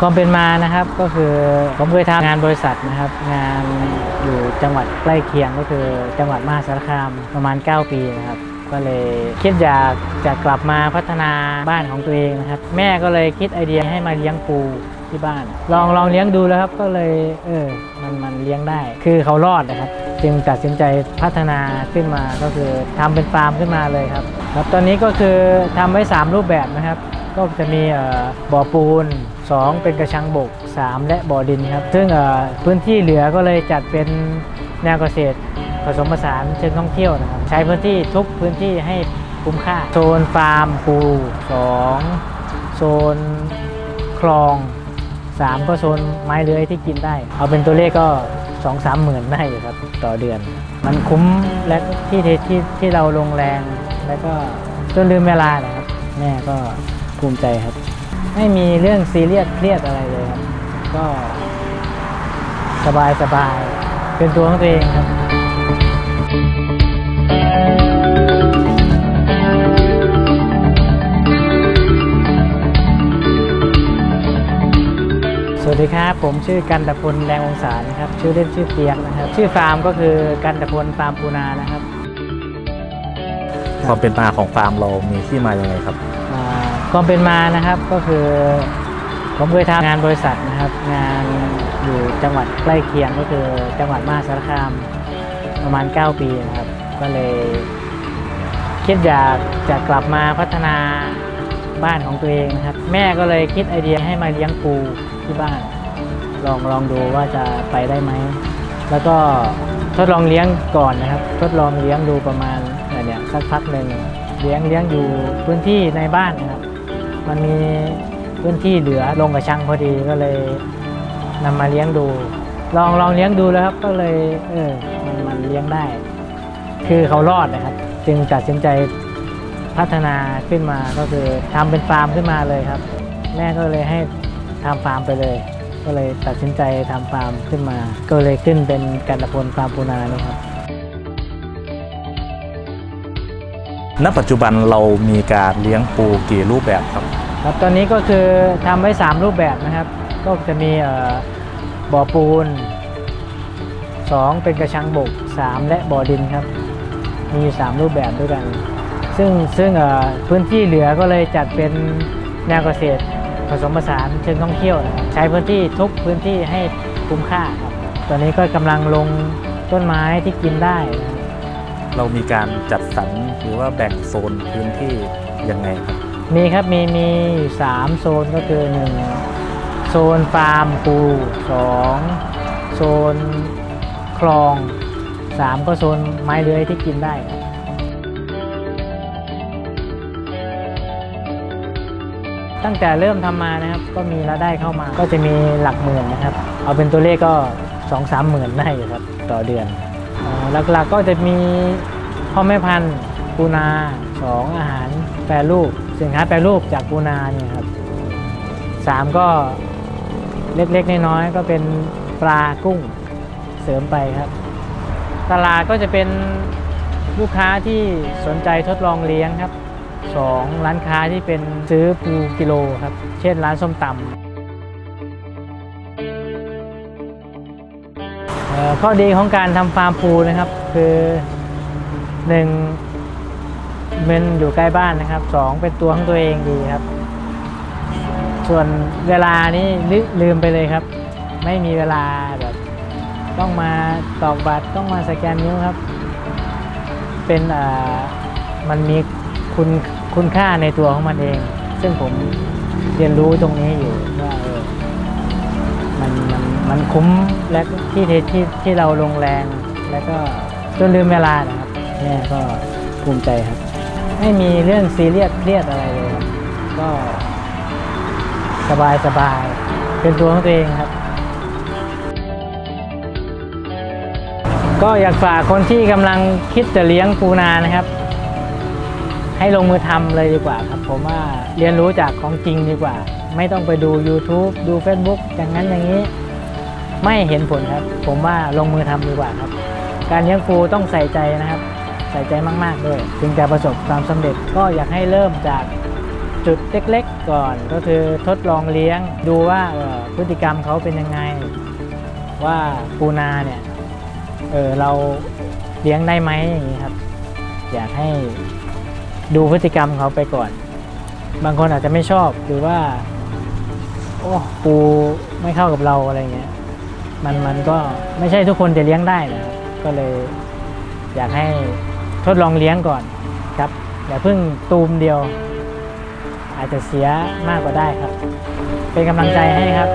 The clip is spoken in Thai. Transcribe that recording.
ความเป็นมานะครับก็คือผมเคยทำงานบริษัทนะครับ งานอยู่จังหวัดใกล้เคียงก็คือจังหวัดมหาสารคามประมาณ 9 ปีนะครับ ก็เลยคิดอยากจะกลับมาพัฒนาบ้านของตัวเองนะครับ แม่ก็เลยคิดไอเดียให้มาเลี้ยงปูที่บ้าน ลองลองเลี้ยงดูแล้วครับก็เลยเออมันมันเลี้ยงได้ คือเขารอดนะครับ จึงตัดสินใจพัฒนาขึ้นมาก็คือทำเป็นฟาร์มขึ้นมาเลยครับครับตอนนี้ก็คือทำไว้ 3 รูปแบบนะครับ ก็จะมีบ่อปูน 2 เป็นกระชังบก 3 และบ่อดินครับ ซึ่งพื้นที่เหลือก็เลยจัดเป็นแนวเกษตร ผสมผสานเชิงท่องเที่ยวนะครับ ใช้พื้นที่ทุกพื้นที่ให้คุ้มค่า โซนฟาร์มปู2โซนคลอง 3 ก็โซนไม้เลื้อยที่กินได้ เอาเป็นตัวเลขก็2 3หมื่นได้อยู่ครับต่อเดือน มันคุ้มและที่ที่ที่ที่เราลงแรงแล้วก็จนลืมเวลานะครับแม่ก็ ภูมิใจครับ ไม่มีเรื่องซีเรียสเครียดอะไรเลยครับ ก็สบายสบายเป็นตัวของตัวเองครับสวัสดีครับ ผมชื่อกันตะพลแรงองศานะครับ ชื่อเล่นชื่อเปียกนะครับ ชื่อฟาร์มก็คือกันตะพลฟาร์มปูนานะครับ ความเป็นมาของฟาร์มเรามีที่มาอย่างไรครับ ความเป็นมานะครับก็คือผมเคยทำงานบริษัทนะครับ งานอยู่จังหวัดใกล้เคียงก็คือจังหวัดมหาสารคามประมาณ 9 ปีนะครับ ก็เลยคิดอยากจะกลับมาพัฒนาบ้านของตัวเองนะครับ แม่ก็เลยคิดไอเดียให้มาเลี้ยงปูที่บ้าน ลองลองดูว่าจะไปได้ไหม แล้วก็ทดลองเลี้ยงก่อนนะครับ ทดลองเลี้ยงดูประมาณเนี่ยสักพักหนึ่งเลี้ยงเลี้ยงอยู่พื้นที่ในบ้านนะครับ มันมีพื้นที่เหลือลงกับชังพอดีก็เลยนำมาเลี้ยงดู ลองลองเลี้ยงดูแล้วครับก็เลยเออมันมันเลี้ยงได้ คือเขารอดนะครับ จึงตัดสินใจพัฒนาขึ้นมาก็คือทำเป็นฟาร์มขึ้นมาเลยครับ แม่ก็เลยให้ทำฟาร์มไปเลย ก็เลยตัดสินใจทำฟาร์มขึ้นมา ก็เลยขึ้นเป็นกันตพลฟาร์มปูนานี่ครับ ณปัจจุบันเรามีการเลี้ยงปูกี่รูปแบบครับ ครับตอนนี้ก็คือทำไว้ 3 รูปแบบนะครับ ก็จะมีบ่อปูน 2 เป็นกระชังบก 3 และบ่อดินครับ มีอยู่ 3 รูปแบบด้วยกัน ซึ่งซึ่งพื้นที่เหลือก็เลยจัดเป็นแนวเกษตรผสมผสานเชิงท่องเที่ยวนะครับใช้พื้นที่ทุกพื้นที่ให้คุ้มค่าครับตอนนี้ก็กำลังลงต้นไม้ที่กินได้นะ เรามีการจัดสรรหรือว่าแบ่งโซนพื้นที่ยังไงครับ มีครับมีมีอยู่3โซนก็คือ1โซนฟาร์มปู2โซนคลอง3ก็โซนไม้เลื้อยที่กินได้ครับ ตั้งแต่เริ่มทำมานะครับก็มีรายได้เข้ามาก็จะมีหลักหมื่นนะครับ เอาเป็นตัวเลขก็2 3หมื่นได้อยู่ครับต่อเดือน หลักๆก็จะมีพ่อแม่พันธุ์ปูนา2ออาหารแปรรูป สินค้าแปรรูปจากปูนาเนี่ยครับสามก็เล็กๆน้อยๆก็เป็นปลากุ้งเสริมไปครับ ตลาดก็จะเป็นลูกค้าที่สนใจทดลองเลี้ยงครับสองร้านค้าที่เป็นซื้อปูกิโลครับ เช่นร้านส้มตำ ข้อดีของการทำฟาร์มปูนะครับ คือหนึ่งมันอยู่ใกล้บ้านนะครับสองเป็นตัวของตัวเองดีครับ ส่วนเวลานี้ลืมไปเลยครับ ไม่มีเวลาแบบต้องมาตอกบัตรต้องมาสแกนนิ้วครับ เป็นอ่ามันมีคุณคุณค่าในตัวของมันเอง ซึ่งผมเรียนรู้ตรงนี้อยู่ว่า มันคุ้มและที่ที่ที่ที่เราลงแรงแล้วก็จนลืมเวลานะครับแม่ก็ภูมิใจครับ ไม่มีเรื่องซีเรียสเครียดอะไรเลยครับก็สบายสบายเป็นตัวของตัวเองครับ ก็อยากฝากคนที่กำลังคิดจะเลี้ยงปูนานะครับ ให้ลงมือทำเลยดีกว่าครับ ผมว่าเรียนรู้จากของจริงดีกว่า ไม่ต้องไปดู YouTube ดู Facebook อย่างนั้นอย่างนี้ ไม่เห็นผลครับ ผมว่าลงมือทำดีกว่าครับ การเลี้ยงปูต้องใส่ใจนะครับ ใส่ใจมากๆด้วยจึงจะประสบความสำเร็จก็อยากให้เริ่มจากจุดเล็กๆก่อน ก็คือทดลองเลี้ยงดูว่าออพฤติกรรมเขาเป็นยังไง ว่าปูนาเนี่ยเออเราเลี้ยงได้ไหมอย่างนี้ครับ อยากให้ดูพฤติกรรมเขาไปก่อน บางคนอาจจะไม่ชอบหรือว่า โอ้ปูไม่เข้ากับเราอะไรเงี้ย มันมันก็ไม่ใช่ทุกคนจะเลี้ยงได้นะครับก็เลยอยากให้ทดลองเลี้ยงก่อนครับอย่าเพิ่งตูมเดียว อาจจะเสียมากกว่าได้ครับ เป็นกำลังใจให้ครับ